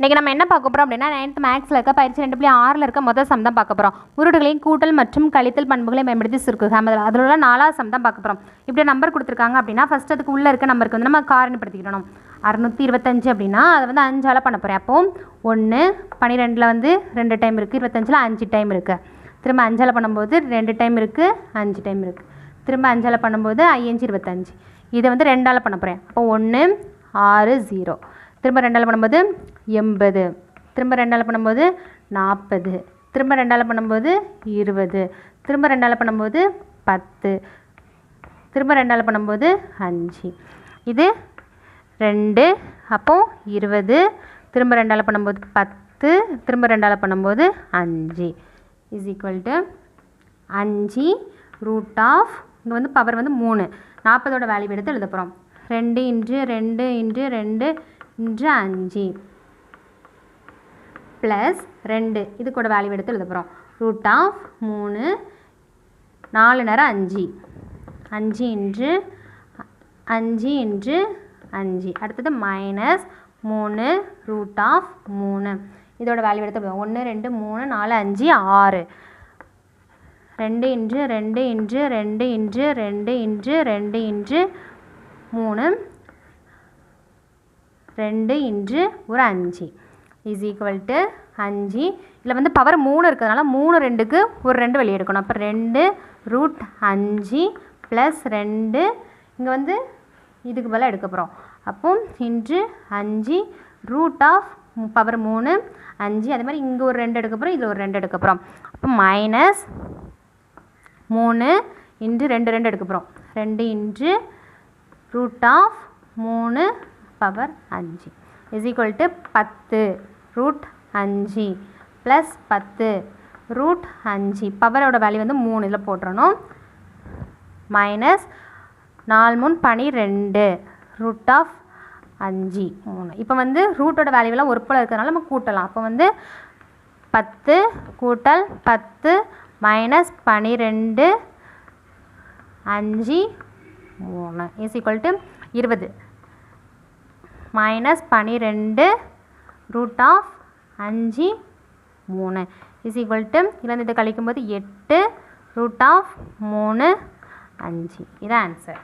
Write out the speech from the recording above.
இன்றைக்கி நம்ம என்ன பார்க்க போகிறோம் அப்படின்னா நைன்த் மேக்ஸில் இருக்க பயிற்சி ரெண்டு புள்ளி ஆறில் இருக்க முதல் சம் தான் பார்க்க போகிறோம் உருடுகளின் கூட்டல் மற்றும் கழித்தல் பண்புகளை மேம்படுத்தி சுருக்குக அதில் அதில் உள்ள நாலாவது சம் தான் பார்க்க போகிறோம் இப்படி நம்பர் கொடுத்துருக்காங்க அப்படின்னா ஃபஸ்ட் அதுக்கு உள்ளே இருக்க நம்பருக்கு வந்து நம்ம காரணிப்படுத்திக்கிடணும் அறுநூற்றி இருபத்தஞ்சு அப்படின்னா அதை வந்து அஞ்சால் பண்ண போகிறேன் அப்போ ஒன்று பன்னிரெண்டில் வந்து ரெண்டு டைம் இருக்குது இருபத்தஞ்சில் அஞ்சு டைம் இருக்குது திரும்ப அஞ்சால் பண்ணும்போது ரெண்டு டைம் இருக்குது அஞ்சு டைம் இருக்குது திரும்ப அஞ்சால் பண்ணும்போது ஐயஞ்சு இருபத்தஞ்சு. இதை வந்து ரெண்டால் பண்ண போகிறேன் அப்போ ஒன்று ஆறு ஜீரோ திரும்ப ரெண்டால் பண்ணும்போது? எண்பது. திரும்ப ரெண்டால் பண்ணும்போது? நாற்பது. திரும்ப ரெண்டால் பண்ணும்போது? இருபது. திரும்ப ரெண்டால் பண்ணும்போது? பத்து. திரும்ப ரெண்டால் பண்ணும்போது? அஞ்சு. இது ரெண்டு அப்போ இருபது. திரும்ப ரெண்டால் பண்ணும்போது? பத்து. திரும்ப ரெண்டால் பண்ணும்போது? அஞ்சு. இஸ் ஈக்குவல் டு அஞ்சு ரூட் ஆஃப் இங்கே வந்து பவர் வந்து மூணு. நாற்பதோட வேல்யூ எடுத்து எழுத போகிறோம் ரெண்டு இன்று ரெண்டு இன்று ரெண்டு அஞ்சு. ப்ளஸ் ரெண்டு. இது கூட வேல்யூ எடுத்து எழுத போகிறோம் ரூட் ஆஃப் மூணு நாலு நேரம் அஞ்சு. அஞ்சு இன்று அஞ்சு இன்று அஞ்சு. அடுத்தது மைனஸ் மூணு ரூட் ஆஃப் மூணு. இதோட வேல்யூ எடுத்து ஒன்று ரெண்டு மூணு நாலு அஞ்சு ஆறு. ரெண்டு இன்று ரெண்டு இன்று ரெண்டு இன்று ரெண்டு இன்று ரெண்டு இன்று மூணு. ரெண்டு இன்று ஒரு அஞ்சு. இஸ் ஈக்குவல் டு அஞ்சு. இதில் வந்து பவர் மூணு இருக்கிறதுனால மூணு ரெண்டுக்கு ஒரு ரெண்டு வெளியே எடுக்கணும் அப்போ ரெண்டு ரூட் அஞ்சு ப்ளஸ் ரெண்டு. இங்கே வந்து இதுக்கு பதிலாக எடுக்க போகிறோம் அப்போ இன்று அஞ்சு ரூட் ஆஃப் பவர் மூணு அஞ்சு. அதே மாதிரி இங்கே ஒரு ரெண்டு எடுக்க போகிறோம் இதில் ஒரு ரெண்டு எடுக்க போகிறோம் அப்போ மைனஸ் மூணு இன்று ரெண்டு ரெண்டு எடுக்க போகிறோம் ரெண்டு இன்று ரூட் ஆஃப் மூணு பவர் அஞ்சு இஸ் ஈக்குவல் டு பத்து ரூட் அஞ்சு ப்ளஸ் பத்து ரூட் அஞ்சு பவரோட வேல்யூ வந்து மூணு இதில் போட்டுறணும். மைனஸ் நாலு மூணு பனிரெண்டு ரூட் ஆஃப் அஞ்சு மூணு. இப்போ வந்து ரூட்டோட வேல்யூலாம் ஒரு போல் இருக்கிறதுனால நம்ம கூட்டலாம். அப்போ வந்து பத்து கூட்டல் பத்து மைனஸ் பனிரெண்டு அஞ்சு மூணு இஸ் ஈக்குவல் டு இருபது. மைனஸ் பனிரெண்டு ரூட் ஆஃப் அஞ்சு மூணு. இஸ் ஈக்குவல் டு இதில் இதை கழிக்கும்போது எட்டு ரூட் ஆஃப் மூணு அஞ்சு. இதான் ஆன்சர்